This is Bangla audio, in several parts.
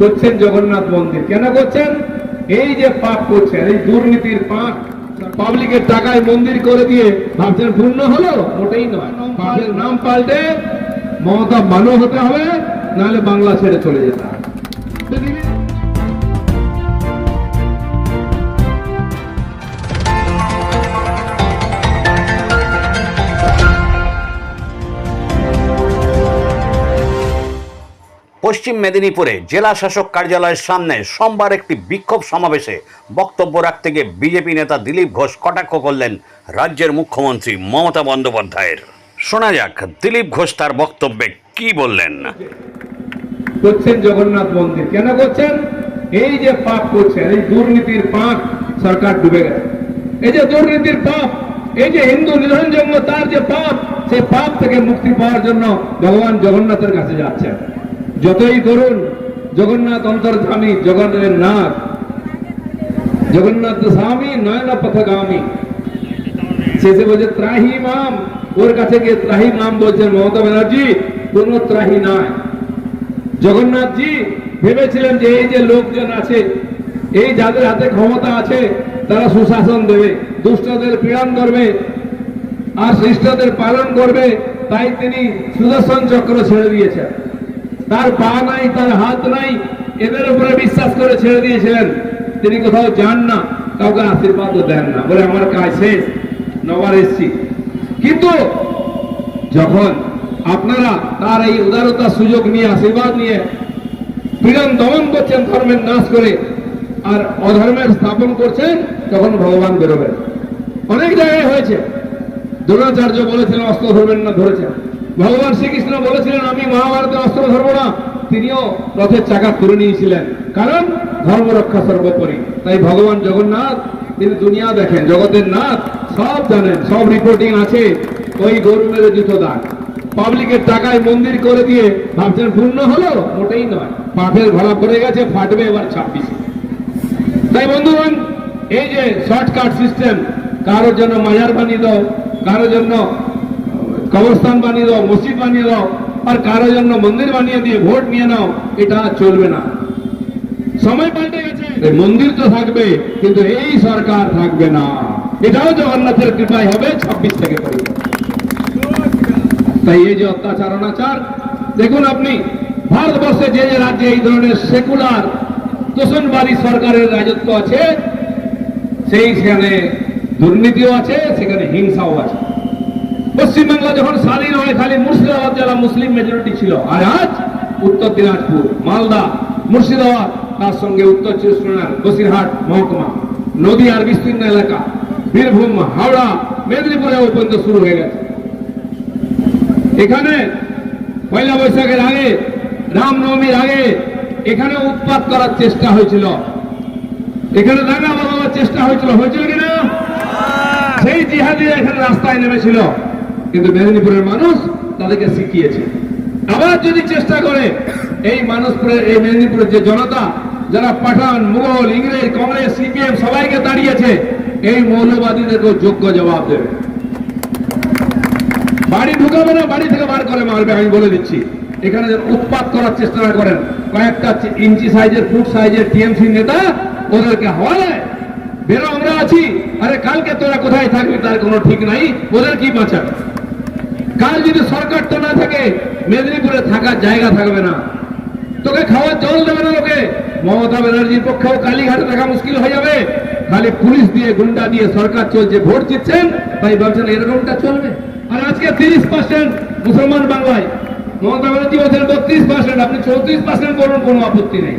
করছেন জগন্নাথ মন্দির। কেন করছেন? এই যে পাপ করছেন এই দুর্নীতির পাপ পাবলিকের টাকায় মন্দির করে দিয়ে ভাবছেন পূর্ণ হলো? ওটাই নয়। পাপের নাম পাল্টে মমতা মানু হতে হবে নাহলে বাংলা ছেড়ে চলে যেতে হবে। পশ্চিম মেদিনীপুরে জেলা শাসক কার্যালয়ের সামনে সোমবার একটি বিক্ষোভ সমাবেশে বক্তব্য রাখতে গিয়ে বিজেপি নেতা দিলীপ ঘোষ কটাক্ষ করলেন রাজ্যের মুখ্যমন্ত্রী মমতা বন্দ্যোপাধ্যায়ের। শোনা যাক, দিলীপ ঘোষ তার বক্তব্যে কি বললেন? করছেন জগন্নাথ মন্দির। কেন করছেন? এই যে পাপ করছেন, এই দুর্নীতির পাপ সরকার ডুবে গেছে। এই যে দুর্নীতির পাপ, এই যে হিন্দু নিধন জন্ম তার যে পাপ, সেই পাপ থেকে মুক্তি পাওয়ার জন্য ভগবান জগন্নাথের কাছে যাচ্ছেন। যতই করুন, জগন্নাথ অন্তর্ধামী, জগন্নাথের নাথ, জগন্নাথ স্বামী নয়ন পথগামী শেষে বলছে, ত্রাহি মাম। ওর কাছে গিয়ে ত্রাহি মাম বলছেন, মমতা ব্যানার্জি, কোন ত্রাহি নয় জগন্নাথজি ভেবেছিলেন যে এই যে লোকজন আছে, এই যাদের হাতে ক্ষমতা আছে, তারা সুশাসন দেবে, দুষ্টদের পীড়ন করবে আর শিষ্টদের পালন করবে, তাই তিনি সুদর্শন চক্র ছেড়ে দিয়েছেন। তার পা নাই, তার হাত নাই, এদের উপরে বিশ্বাস করে ছেড়ে দিয়েছিলেন। তিনি কোথাও যান না, কাউকে আশীর্বাদও দেন না। বলে, আমার কাজ শেষ নবার এসছি। কিন্তু যখন আপনারা তার এই উদারতার সুযোগ নিয়ে, আশীর্বাদ নিয়ে পীড়ন দমন করছেন, ধর্মের নাশ করে, আর অধর্মের স্থাপন করছেন, তখন ভগবান বেরোবেন। অনেক জায়গায় হয়েছে। দ্রোণাচার্য বলেছিলেন, অস্ত্র ধরবেন না, ধরেছেন। ভগবান শ্রীকৃষ্ণ বলেছিলেন, আমি মহাভারতে অস্ত্র ধরবো না। তিনিও রথের চাকা তুলে নিয়েছিলেন। কারণ ধর্ম রক্ষা সর্বোপরি। তাই ভগবান জগন্নাথ, তিনি দুনিয়া দেখেন, জগতের নাথ, সব জানেন, সব রিপোর্টিং আছে। ওই গরু মেরে জুতো দান। পাবলিকের টাকায় মন্দির করে দিয়ে ভাবছেন, পূর্ণ হলো? মোটেই নয়। পাঠের ঘোড়া পড়ে গেছে, ফাটবে এবার ছাব্বিশে। তাই বন্ধুগণ, এই যে শর্টকাট সিস্টেম কারোর জন্য মাজার বানিয়ে দাও, কারোর জন্য কবরস্থান বানিয়ে দাও, মসজিদ বানিয়ে দাও, আর কারও জন্য মন্দির বানিয়ে দিয়ে ভোট নিয়ে নাও, এটা চলবে না। সময় পাল্টে গেছে। মন্দির তো থাকবে, কিন্তু এই সরকার থাকবে না। এটাও জগন্নাথের কৃপায় হবে ছাব্বিশ থেকে তাই এই যে অত্যাচার অনাচার, দেখুন আপনি, ভারতবর্ষে যে যে রাজ্যে এই ধরনের সেকুলার তোষণবাদী সরকারের রাজত্ব আছে, সেই সেখানে দুর্নীতিও আছে, সেখানে হিংসাও আছে। পশ্চিমবাংলা যখন স্বাধীন হয় খালি মুর্শিদাবাদ জেলা মুসলিম মেজরিটি ছিল। আর আজ উত্তর দিনাজপুর মালদা মুর্শিদাবাদ তার সঙ্গে উত্তর চব্বিশ পরগনার বসিরহাট মহকুমা নদীয়ার বিস্তীর্ণ এলাকা বীরভূম হাওড়া মেদিনীপুরেও পর্যন্ত শুরু হয়ে গেছে। এখানে পয়লা বৈশাখের আগে রামনবমীর আগে এখানে উৎপাত করার চেষ্টা হয়েছিল। এখানে দাঙ্গা বাজাবার চেষ্টা হয়েছিল। হয়েছিল কিনা সেই জিহাদিরা এখানে রাস্তায় নেমেছিল। কিন্তু মেদিনীপুরের মানুষ তাদেরকে শিখিয়েছে। আবার যদি চেষ্টা করে, এই মানুষপুরের এই মেদিনীপুরের যে জনতা, যারা পাঠান, মুঘল, ইংরেজ, কংগ্রেস, সিপিএম, সবাইকে দাঁড়িয়েছে এই মৌলবাদীদেরকেও যোগ্য জবাব দেবে। বাড়ি ঢুকাবে না, বাড়ি থেকে বার করে মারবে, আমি বলে দিচ্ছি। এখানে যেন উৎপাত করার চেষ্টা না করেন, কয়েকটা ইঞ্চি সাইজের, ফুট সাইজের টিএমসি নেতা ওদেরকে হওয়ায়, বেরো, আমরা আছি। আরে কালকে তোরা কোথায় থাকবি? তার কোনো ঠিক নাই। ওদের কি বাঁচাবে? কাল যদি সরকারটা না থাকে, মেদিনীপুরে থাকার জায়গা থাকবে না। তোকে খাওয়ার জল দেবে না লোকে। মমতা ব্যানার্জির পক্ষেও কালীঘাটে থাকা মুশকিল হয়ে যাবে। খালি পুলিশ দিয়ে গুন্ডা দিয়ে সরকার চলছে, ভোট জিতছেন, তাই ভাবছেন এরকমটা চলবে। আর আজকে তিরিশ পার্সেন্ট মুসলমান বাংলায়। মমতা ব্যানার্জি বলছেন বত্রিশ পার্সেন্ট আপনি চৌত্রিশ পার্সেন্ট করুন, কোনো আপত্তি নেই।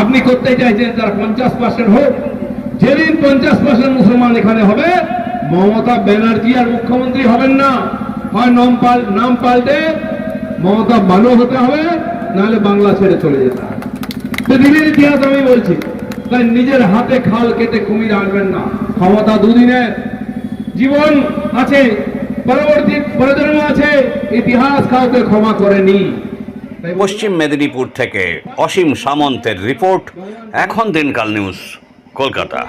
আপনি করতে চাইছেন তার পঞ্চাশ পার্সেন্ট হোক। যেদিন পঞ্চাশ পার্সেন্ট মুসলমান এখানে হবে, মমতা ব্যানার্জি আর মুখ্যমন্ত্রী হবেন না। হয় নাম পাল, নাম পাল্টে মমতা মানু হতে হবে, নাহলে বাংলা ছেড়ে চলে যেতে হবে। দিনের ইতিহাস আমি বলছি, তাই নিজের হাতে খাল কেটে কুমির আনবেন না। ক্ষমতা দুদিনের, জীবন আছে, পরবর্তী প্রজন্ম আছে, ইতিহাস কাউকে ক্ষমা করেনি। পশ্চিম মেদিনীপুর থেকে অসীম সামন্তের রিপোর্ট, এখন দিনকাল নিউজ, কলকাতা।